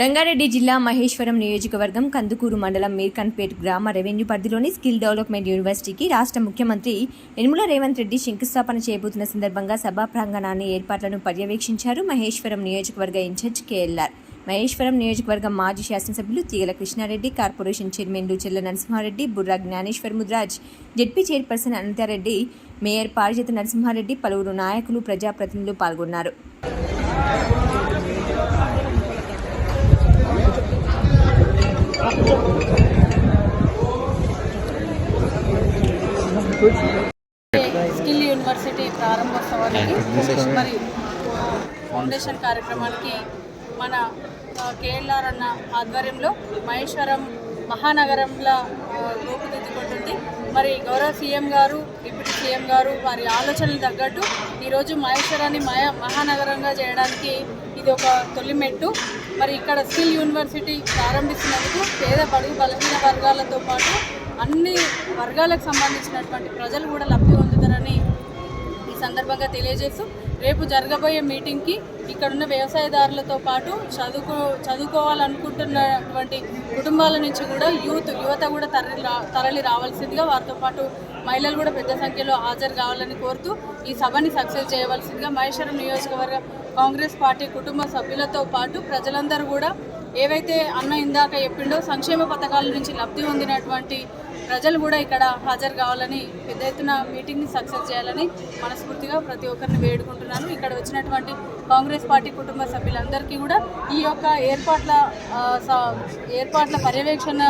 రంగారెడ్డి జిల్లా మహేశ్వరం నియోజకవర్గం కందుకూరు మండలం మీర్కన్పేట్ గ్రామ రెవెన్యూ పరిధిలోని స్కిల్ డెవలప్మెంట్ యూనివర్సిటీకి రాష్ట్ర ముఖ్యమంత్రి యనుమల రేవంత్ రెడ్డి శంకుస్థాపన చేయబోతున్న సందర్భంగా సభా ప్రాంగణాన్ని ఏర్పాట్లను పర్యవేక్షించారు మహేశ్వరం నియోజకవర్గ ఇన్ఛార్జ్ కేఎల్ఆర్. మహేశ్వరం నియోజకవర్గం మాజీ శాసనసభ్యులు తీగల కృష్ణారెడ్డి కార్పొరేషన్ చైర్మన్లు Chella Narasimha Reddy Burra Jnaneshwar Mudraj ZP chairperson Anitha Reddy mayor Parijatha Narasimha Reddy పలువురు నాయకులు ప్రజాప్రతినిధులు పాల్గొన్నారు. స్కిల్ యూనివర్సిటీ ప్రారంభోత్సవానికి మరి ఫౌండేషన్ కార్యక్రమానికి మన కేఎల్ఆర్ అన్న ఆధ్వర్యంలో మహేశ్వరం మహానగరంలో రూపుదిద్దుకుంటుంది మరి గౌరవ సీఎం గారు డిప్యూటీ సీఎం గారు వారి ఆలోచనలు తగ్గట్టు ఈరోజు మహేశ్వరాన్ని మహా మహానగరంగా చేయడానికి ఇది ఒక తొలి మెట్టు. మరి ఇక్కడ స్కిల్ యూనివర్సిటీ ప్రారంభిస్తున్నందుకు పేద బడుగు బలహీన వర్గాలతో పాటు అన్ని వర్గాలకు సంబంధించినటువంటి ప్రజలు కూడా లబ్ధి పొందుతారని ఈ సందర్భంగా తెలియజేస్తూ రేపు జరగబోయే మీటింగ్కి ఇక్కడున్న వ్యవసాయదారులతో పాటు చదువుకో చదువుకోవాలనుకుంటున్నటువంటి కుటుంబాల నుంచి కూడా యూత్ యువత కూడా తరలి రా తరలి రావాల్సిందిగా వారితో పాటు మహిళలు కూడా పెద్ద సంఖ్యలో హాజరు కావాలని కోరుతూ ఈ సభని సక్సెస్ చేయవలసిందిగా మహేశ్వరం నియోజకవర్గ కాంగ్రెస్ పార్టీ కుటుంబ సభ్యులతో పాటు ప్రజలందరూ కూడా ఏవైతే అన్న ఇందాక చెప్పిండో సంక్షేమ పథకాల నుంచి లబ్ధి పొందినటువంటి ప్రజలు కూడా ఇక్కడ హాజరు కావాలని పెద్ద ఎత్తున మీటింగ్ని సక్సెస్ చేయాలని మనస్ఫూర్తిగా ప్రతి ఒక్కరిని వేడుకుంటున్నాను. ఇక్కడ వచ్చినటువంటి కాంగ్రెస్ పార్టీ కుటుంబ సభ్యులందరికీ కూడా ఈ యొక్క ఏర్పాట్ల ఏర్పాట్ల పర్యవేక్షణ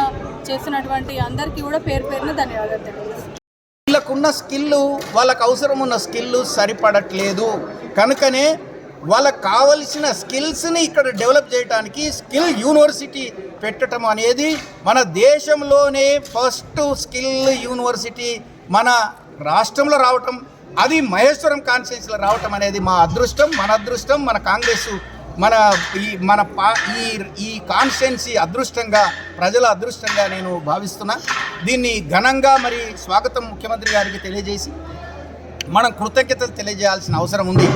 చేస్తున్నటువంటి అందరికీ కూడా పేరు పేరున ధన్యవాదాలు తెలియజేస్తాను వీళ్ళకున్న స్కిల్ వాళ్ళకు అవసరం ఉన్న స్కిల్ సరిపడట్లేదు. కనుకనే వాళ్ళకు కావలసిన స్కిల్స్ని ఇక్కడ డెవలప్ చేయడానికి స్కిల్ యూనివర్సిటీ పెట్టడం అనేది మన దేశంలోనే ఫస్ట్ స్కిల్ యూనివర్సిటీ మన రాష్ట్రంలో రావటం అది మహేశ్వరం కాన్స్టిట్యూన్సీలో రావటం అనేది మా అదృష్టం మన అదృష్టం మన కాంగ్రెస్ మన ఈ మన పా ఈ ఈ కాన్స్టిట్యున్సీ అదృష్టంగా ప్రజల అదృష్టంగా నేను భావిస్తున్నా. దీన్ని ఘనంగా మరి స్వాగతం ముఖ్యమంత్రి గారికి తెలియజేసి మనం కృతజ్ఞతలు తెలియజేయాల్సిన అవసరం ఉంది.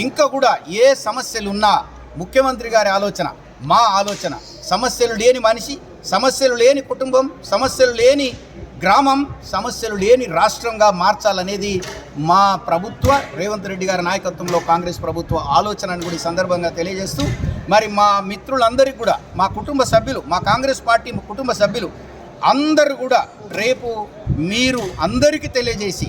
ఇంకా కూడా ఏ సమస్యలు ఉన్నా ముఖ్యమంత్రి గారి ఆలోచన మా ఆలోచన సమస్యలు లేని మనిషి సమస్యలు లేని కుటుంబం సమస్యలు లేని గ్రామం సమస్యలు లేని రాష్ట్రంగా మార్చాలనేది మా ప్రభుత్వ రేవంత్ రెడ్డి గారి నాయకత్వంలో కాంగ్రెస్ ప్రభుత్వ ఆలోచనను కూడా ఈ సందర్భంగా తెలియజేస్తూ మరి మా మిత్రులందరికీ కూడా మా కుటుంబ సభ్యులు మా కాంగ్రెస్ పార్టీ కుటుంబ సభ్యులు అందరూ కూడా రేపు మీరు అందరికీ తెలియజేసి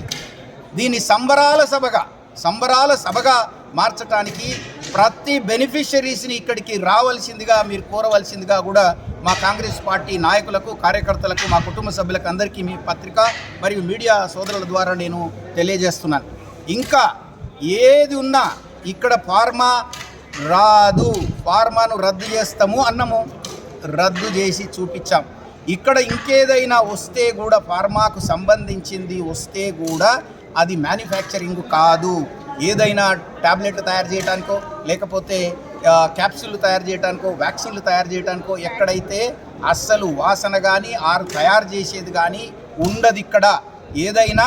దీన్ని సంబరాల సభగా సంబరాల సభగా మార్చడానికి ప్రతి బెనిఫిషరీస్ని ఇక్కడికి రావాల్సిందిగా మీరు కోరవలసిందిగా కూడా మా కాంగ్రెస్ పార్టీ నాయకులకు కార్యకర్తలకు మా కుటుంబ సభ్యులకు అందరికీ మీ పత్రిక మరియు మీడియా సోదరుల ద్వారా నేను తెలియజేస్తున్నాను. ఇంకా ఏది ఉన్నా ఇక్కడ ఫార్మా రాదు. ఫార్మాను రద్దు చేస్తాము అన్నము రద్దు చేసి చూపించాం. ఇక్కడ ఇంకేదైనా వస్తే కూడా ఫార్మాకు సంబంధించింది వస్తే కూడా అది మ్యానుఫ్యాక్చరింగ్ కాదు. ఏదైనా ట్యాబ్లెట్ తయారు చేయడానికో లేకపోతే క్యాప్సూల్ తయారు చేయడానికో వ్యాక్సిన్లు తయారు చేయడానికో ఎక్కడైతే అస్సలు వాసన కానీ ఆరు తయారు చేసేది కానీ ఉండదు ఇక్కడ. ఏదైనా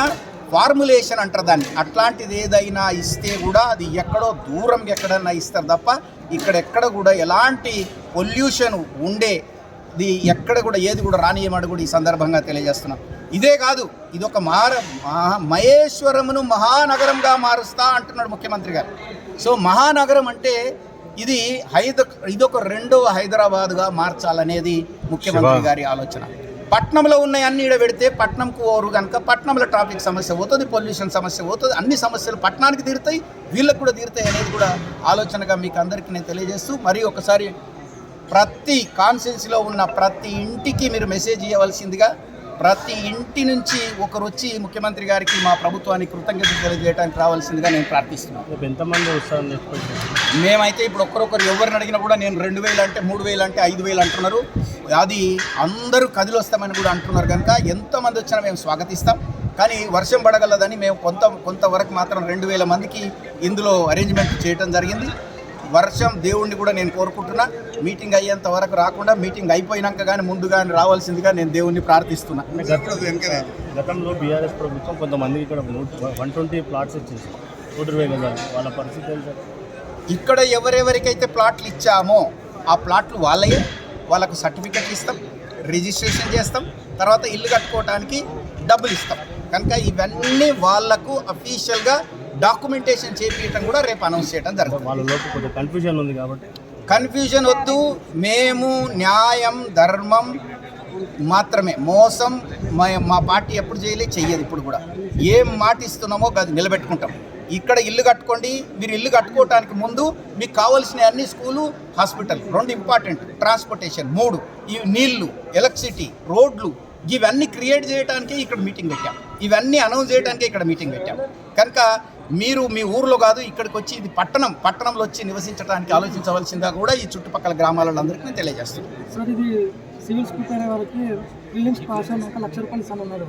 ఫార్ములేషన్ అంటారు దాన్ని. అట్లాంటిది ఏదైనా ఇస్తే కూడా అది ఎక్కడో దూరం ఎక్కడన్నా ఇస్తారు తప్ప ఇక్కడ ఎక్కడ కూడా ఎలాంటి పొల్యూషన్ ఉండేది ఎక్కడ కూడా ఏది కూడా రానియమని కూడా ఈ సందర్భంగా తెలియజేస్తున్నాం. ఇదే కాదు ఇది ఒక మార మహా- మహేశ్వరమును మహానగరంగా మారుస్తా అంటున్నాడు ముఖ్యమంత్రి గారు. సో మహానగరం అంటే ఇది హైద ఇదొక రెండవ హైదరాబాద్గా మార్చాలనేది ముఖ్యమంత్రి గారి ఆలోచన. పట్నంలో ఉన్న అన్ని ఈడ పెడితే పట్నంకు ఓరు కనుక పట్నంలో ట్రాఫిక్ సమస్య పోతుంది పొల్యూషన్ సమస్య పోతుంది అన్ని సమస్యలు పట్టణానికి తీరుతాయి వీళ్ళకు కూడా తీరుతాయి అనేది కూడా ఆలోచనగా మీకు అందరికీ నేను తెలియజేస్తూ మరి ఒకసారి ప్రతి కాన్స్టిట్యున్సీలో ఉన్న ప్రతి ఇంటికి మీరు మెసేజ్ ఇవ్వవలసిందిగా ప్రతి ఇంటి నుంచి ఒకరు వచ్చి ముఖ్యమంత్రి గారికి మా ప్రభుత్వానికి కృతజ్ఞతలు తెలియజేయడానికి రావాల్సిందిగా నేను ప్రార్థిస్తున్నాను. ఎంతమంది వస్తారని? మేమైతే ఇప్పుడు ఒక్కరొకరు ఎవరిని అడిగినా కూడా నేను రెండు వేలు అంటే మూడు వేలు అంటే ఐదు వేలు అంటున్నారు. అది అందరూ కదిలి వస్తామని కూడా అంటున్నారు కనుక ఎంతమంది వచ్చినా మేము స్వాగతిస్తాం. కానీ వర్షం పడగలదని మేము కొంత కొంతవరకు మాత్రం రెండు వేల మందికి ఇందులో అరేంజ్మెంట్ చేయడం జరిగింది. వర్షం దేవుణ్ణి కూడా నేను కోరుకుంటున్నా. మీటింగ్ అయ్యేంత వరకు రాకుండా మీటింగ్ అయిపోయినాక కానీ ముందు కానీ రావాల్సిందిగా నేను దేవుణ్ణి ప్రార్థిస్తున్నా. గతంలో బీఆర్ఎస్ ప్రభుత్వం కొంతమందికి ఇక్కడ వన్ ట్వంటీ ప్లాట్స్ ఇచ్చేసి నూట ఇరవై గజాలు వాళ్ళ పరిస్థితి ఇక్కడ ఎవరెవరికైతే ప్లాట్లు ఇచ్చామో ఆ ప్లాట్లు వాళ్ళయే. వాళ్ళకు సర్టిఫికెట్ ఇస్తాం రిజిస్ట్రేషన్ చేస్తాం తర్వాత ఇల్లు కట్టుకోవడానికి డబ్బులు ఇస్తాం. కనుక ఇవన్నీ వాళ్ళకు అఫీషియల్గా డాక్యుమెంటేషన్ చేపించడం కూడా రేపు అనౌన్స్ చేయడం జరుగుతుంది. వాళ్ళ కన్ఫ్యూజన్ ఉంది కాబట్టి. కన్ఫ్యూజన్ వద్దు. మేము న్యాయం ధర్మం మాత్రమే. మోసం మా పార్టీ ఎప్పుడు చేయలేదు చెయ్యదు ఇప్పుడు కూడా. ఏం మాట ఇస్తున్నామో అది నిలబెట్టుకుంటాం. ఇక్కడ ఇల్లు కట్టుకోండి. మీరు ఇల్లు కట్టుకోవటానికి ముందు మీకు కావాల్సిన అన్ని స్కూలు హాస్పిటల్ రెండు ఇంపార్టెంట్. ట్రాన్స్పోర్టేషన్ మూడు. ఈ నీళ్ళు ఎలక్ట్రిసిటీ రోడ్లు ఇవన్నీ క్రియేట్ చేయడానికి ఇక్కడ మీటింగ్ పెట్టాం. ఇవన్నీ అనౌన్స్ చేయడానికి ఇక్కడ మీటింగ్ పెట్టాం. కనుక మీరు మీ ఊర్లో కాదు ఇక్కడికి వచ్చి ఇది పట్టణం పట్టణంలో వచ్చి నివసించడానికి ఆలోచించవలసిందిగా కూడా ఈ చుట్టుపక్కల గ్రామాలందరికీ నేను తెలియజేస్తున్నాను. సార్ ఇది సివిల్స్ ప్రిపేర్ అయ్యే వాళ్ళకి ప్రిలిమ్స్ పాస్ అయినాక లక్ష రూపాయలు ఇస్తాను అన్నారు.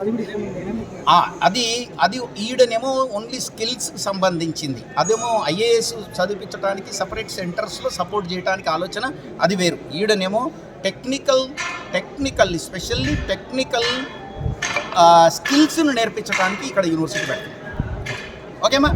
అది కూడా అది అది ఈడనేమో ఓన్లీ స్కిల్స్ సంబంధించింది. అదేమో ఐఏఎస్ చదివించడానికి సపరేట్ సెంటర్స్లో సపోర్ట్ చేయడానికి ఆలోచన అది వేరు. ఈడనేమో టెక్నికల్ టెక్నికల్ స్పెషల్లీ టెక్నికల్ స్కిల్స్ను నేర్పించడానికి ఇక్కడ యూనివర్సిటీ ఓకే ఓకేమా